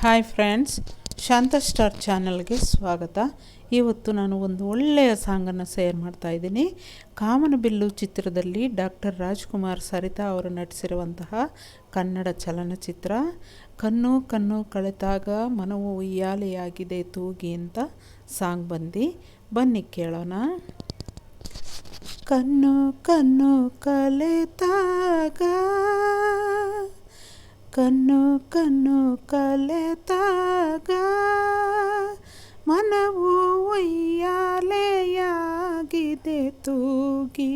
Hi friends ಶಾಂತ star ಚಾನಲ್ಗೆ ಸ್ವಾಗತ. ಇವತ್ತು ನಾನು ಒಂದು ಒಳ್ಳೆಯ ಸಾಂಗನ್ನು ಶೇರ್ ಮಾಡ್ತಾ ಇದ್ದೀನಿ. ಕಾಮನಬಿಲ್ಲು ಚಿತ್ರದಲ್ಲಿ ಡಾಕ್ಟರ್ ರಾಜ್ಕುಮಾರ್ ಸರಿತಾ ಅವರು ನಟಿಸಿರುವಂತಹ ಕನ್ನಡ ಚಲನಚಿತ್ರ. ಕಣ್ಣು ಕಣ್ಣು ಕಳೆತಾಗ ಮನವು ಉಯ್ಯಾಲೆಯಾಗಿದೆ ತೂಗಿ ಅಂತ ಸಾಂಗ್ ಬಂದು. ಬನ್ನಿ ಕೇಳೋಣ. ಕಣ್ಣು ಕಣ್ಣು ಕಲೆತಾಗ ಕಣ್ಣು ಕಣ್ಣು ಕಲೆತಾಗ ಮನವು ಒಯ್ಯಾಲೆಯಾಗಿದೆ ತೂಗಿ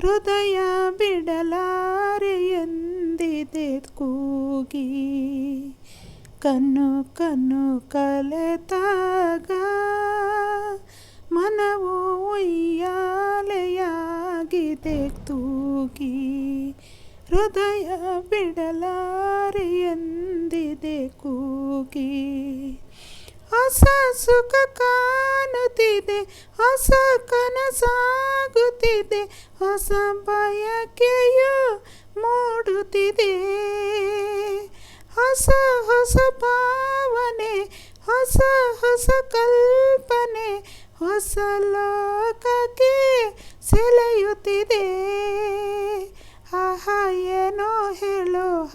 ಹೃದಯ ಬಿಡಲಾರೆ ಎಂದಿದೆ ಕೂಗಿ ಕಣ್ಣು ಕಣ್ಣು ಕಲೆತಾಗ ಮನವು ಒಯ್ಯಾಲೆಯಾಗಿದೆ ತೂಗಿ ಹೃದಯ ಬಿಡಲಾರೆ ಎಂದಿದೆ ಕೂಗಿ. ಹೊಸ ಸುಖ ಕಾಣುತ್ತಿದೆ, ಹೊಸ ಕನಸಾಗುತ್ತಿದೆ, ಹೊಸ ಬಯಕೆಯು ಮೂಡುತ್ತಿದೆ. ಹೊಸ ಹೊಸ ಭಾವನೆ, ಹೊಸ ಹೊಸ ಕಲ್ಪನೆ, ಹೊಸ ಲೋಕಕ್ಕೆ ಸೆಳೆಯುತ್ತಿದೆ.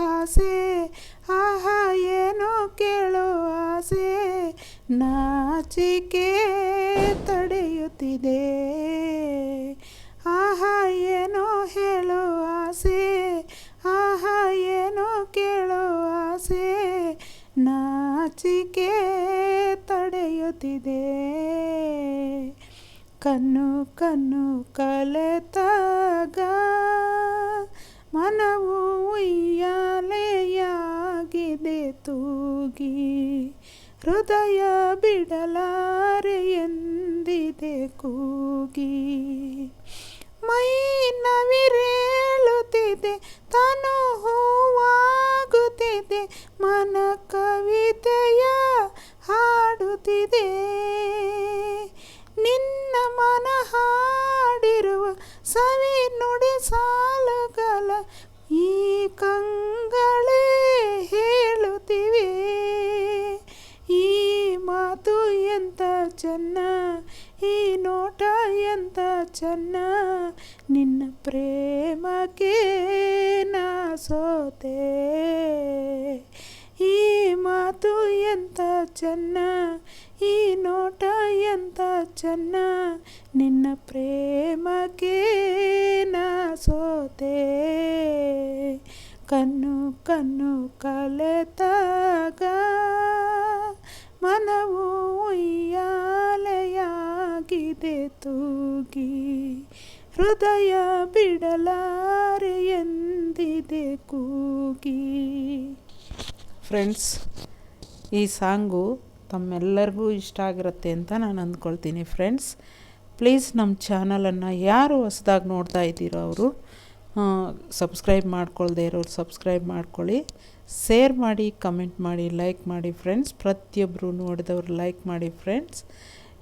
ಆಸೆ, ಆಹಾ, ಏನೋ ಕೇಳೋ ಆಸೆ, ನಾಚಿಕೆ ತಡೆಯುತ್ತಿದೆ. ಆಹಾ, ಏನೋ ಹೇಳೋ ಆಸೆ, ಆಹಾ, ಏನೋ ಕೇಳೋ ಆಸೆ, ನಾಚಿಕೆ ತಡೆಯುತ್ತಿದೆ. ಕಣ್ಣು ಕಣ್ಣು ಕಲೆತಾಗ ಹೃದಯ ಬಿಡಲಾರೆ ಎಂದಿದೆ ಕೂಗಿ. ಮೈ ನವಿರೇಳುತ್ತಿದೆ, ತಾನು ಹೂವಾಗುತ್ತಿದೆ, ಮನ ಕವಿತೆಯ ಹಾಡುತ್ತಿದೆ. ನಿನ್ನ ಮನ ಹಾಡಿರುವ ಸವಿ ಎಂತ ಚೆನ್ನ? ಈ ನೋಟ ಎಂತ ಚೆನ್ನ? ನಿನ್ನ ಪ್ರೇಮಕ್ಕೆ ನಾ ಸೋತೆ. ಈ ಮಾತು ಎಂತ ಚೆನ್ನ? ಈ ನೋಟ ಎಂತ ಚೆನ್ನ? ನಿನ್ನ ಪ್ರೇಮಕ್ಕೆ ನಾ ಸೋತೆ. ಕಣ್ಣು ಕಣ್ಣು ಕಲೆತಾಗ ತೂಗಿ ಹೃದಯ ಬಿಡಲಾರೆ ಎಂದಿದೆ ಕೂಗಿ. ಫ್ರೆಂಡ್ಸ್ ಈ ಸಾಂಗು ತಮ್ಮೆಲ್ಲರಿಗೂ ಇಷ್ಟ ಆಗಿರುತ್ತೆ ಅಂತ ನಾನು ಅಂದ್ಕೊಳ್ತೀನಿ. ಫ್ರೆಂಡ್ಸ್ ಪ್ಲೀಸ್ ನಮ್ಮ ಚಾನಲನ್ನು ಯಾರು ಹೊಸದಾಗಿ ನೋಡ್ತಾ ಇದ್ದೀರೋ ಅವರು ಸಬ್ಸ್ಕ್ರೈಬ್ ಮಾಡ್ಕೊಳ್ದೆ ಇರೋರು ಸಬ್ಸ್ಕ್ರೈಬ್ ಮಾಡ್ಕೊಳ್ಳಿ. ಶೇರ್ ಮಾಡಿ ಕಮೆಂಟ್ ಮಾಡಿ ಲೈಕ್ ಮಾಡಿ. ಫ್ರೆಂಡ್ಸ್ ಪ್ರತಿಯೊಬ್ಬರು ನೋಡಿದವರು ಲೈಕ್ ಮಾಡಿ. ಫ್ರೆಂಡ್ಸ್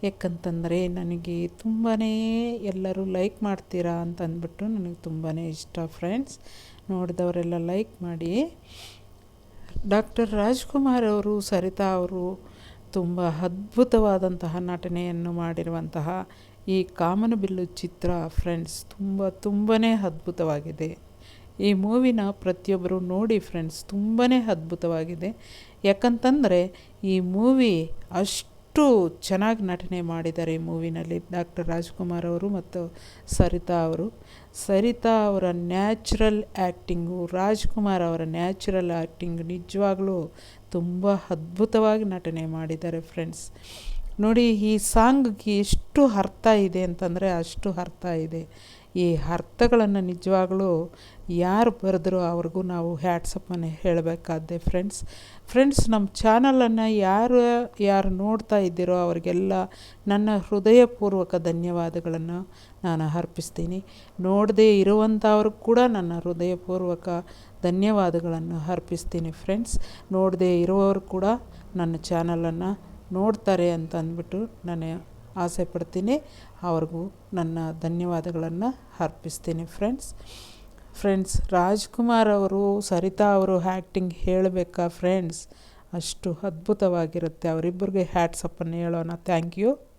ಯಾಕಂತಂದರೆ ನನಗೆ ತುಂಬಾ ಎಲ್ಲರೂ ಲೈಕ್ ಮಾಡ್ತೀರಾ ಅಂತ ಅಂದ್ಬಿಟ್ಟು ನನಗೆ ತುಂಬಾ ಇಷ್ಟ ಫ್ರೆಂಡ್ಸ್ ನೋಡಿದವರೆಲ್ಲ ಲೈಕ್ ಮಾಡಿ. ಡಾಕ್ಟರ್ ರಾಜ್ಕುಮಾರ್ ಅವರು, ಸರಿತಾ ಅವರು ತುಂಬ ಅದ್ಭುತವಾದಂತಹ ನಟನೆಯನ್ನು ಮಾಡಿರುವಂತಹ ಈ ಕಾಮನಬಿಲ್ಲು ಚಿತ್ರ ಫ್ರೆಂಡ್ಸ್ ತುಂಬ ತುಂಬಾ ಅದ್ಭುತವಾಗಿದೆ. ಈ ಮೂವಿನ ಪ್ರತಿಯೊಬ್ಬರು ನೋಡಿ ಫ್ರೆಂಡ್ಸ್ ತುಂಬಾ ಅದ್ಭುತವಾಗಿದೆ. ಯಾಕಂತಂದರೆ ಈ ಮೂವಿ ಅಷ್ಟು ಚೆನ್ನಾಗಿ ನಟನೆ ಮಾಡಿದ್ದಾರೆ ಈ ಮೂವಿನಲ್ಲಿ ಡಾಕ್ಟರ್ ರಾಜ್ಕುಮಾರ್ ಅವರು ಮತ್ತು ಸರಿತಾ ಅವರು. ಸರಿತಾ ಅವರ ನ್ಯಾಚುರಲ್ ಆ್ಯಕ್ಟಿಂಗು, ರಾಜ್ಕುಮಾರ್ ಅವರ ನ್ಯಾಚುರಲ್ ಆ್ಯಕ್ಟಿಂಗ್ ನಿಜವಾಗ್ಲೂ ತುಂಬ ಅದ್ಭುತವಾಗಿ ನಟನೆ ಮಾಡಿದ್ದಾರೆ ಫ್ರೆಂಡ್ಸ್. ನೋಡಿ, ಈ ಸಾಂಗ್ಗೆ ಎಷ್ಟು ಅರ್ಥ ಇದೆ ಅಂತಂದರೆ ಅಷ್ಟು ಅರ್ಥ ಇದೆ. ಈ ಅರ್ಥಗಳನ್ನು ನಿಜವಾಗ್ಲೂ ಯಾರು ಬರೆದ್ರೂ ಅವ್ರಿಗೂ ನಾವು ಹ್ಯಾಟ್ಸಪ್ಪನ್ನು ಹೇಳಬೇಕಾದ್ದೆ ಫ್ರೆಂಡ್ಸ್ ಫ್ರೆಂಡ್ಸ್ ನಮ್ಮ ಚಾನಲನ್ನು ಯಾರು ಯಾರು ನೋಡ್ತಾ ಇದ್ದೀರೋ ಅವರಿಗೆಲ್ಲ ನನ್ನ ಹೃದಯಪೂರ್ವಕ ಧನ್ಯವಾದಗಳನ್ನು ನಾನು ಅರ್ಪಿಸ್ತೀನಿ. ನೋಡದೇ ಇರುವಂಥವ್ರಿಗೆ ಕೂಡ ನನ್ನ ಹೃದಯಪೂರ್ವಕ ಧನ್ಯವಾದಗಳನ್ನು ಅರ್ಪಿಸ್ತೀನಿ ಫ್ರೆಂಡ್ಸ್ ನೋಡದೇ ಇರುವವರು ಕೂಡ ನನ್ನ ಚಾನಲನ್ನು ನೋಡ್ತಾರೆ ಅಂತ ಅಂದ್ಬಿಟ್ಟು ನಾನು ಆಸೆ ಪಡ್ತೀನಿ. ಅವ್ರಿಗೂ ನನ್ನ ಧನ್ಯವಾದಗಳನ್ನು ಅರ್ಪಿಸ್ತೀನಿ ಫ್ರೆಂಡ್ಸ್ ಫ್ರೆಂಡ್ಸ್ ರಾಜ್ಕುಮಾರ್ ಅವರು, ಸರಿತಾ ಅವರು ಆ್ಯಕ್ಟಿಂಗ್ ಹೇಳಬೇಕಾ ಫ್ರೆಂಡ್ಸ್ ಅಷ್ಟು ಅದ್ಭುತವಾಗಿರುತ್ತೆ. ಅವರಿಬ್ಬರಿಗೆ ಹ್ಯಾಟ್ಸಪ್ಪನ್ನು ಹೇಳೋಣ. Thank you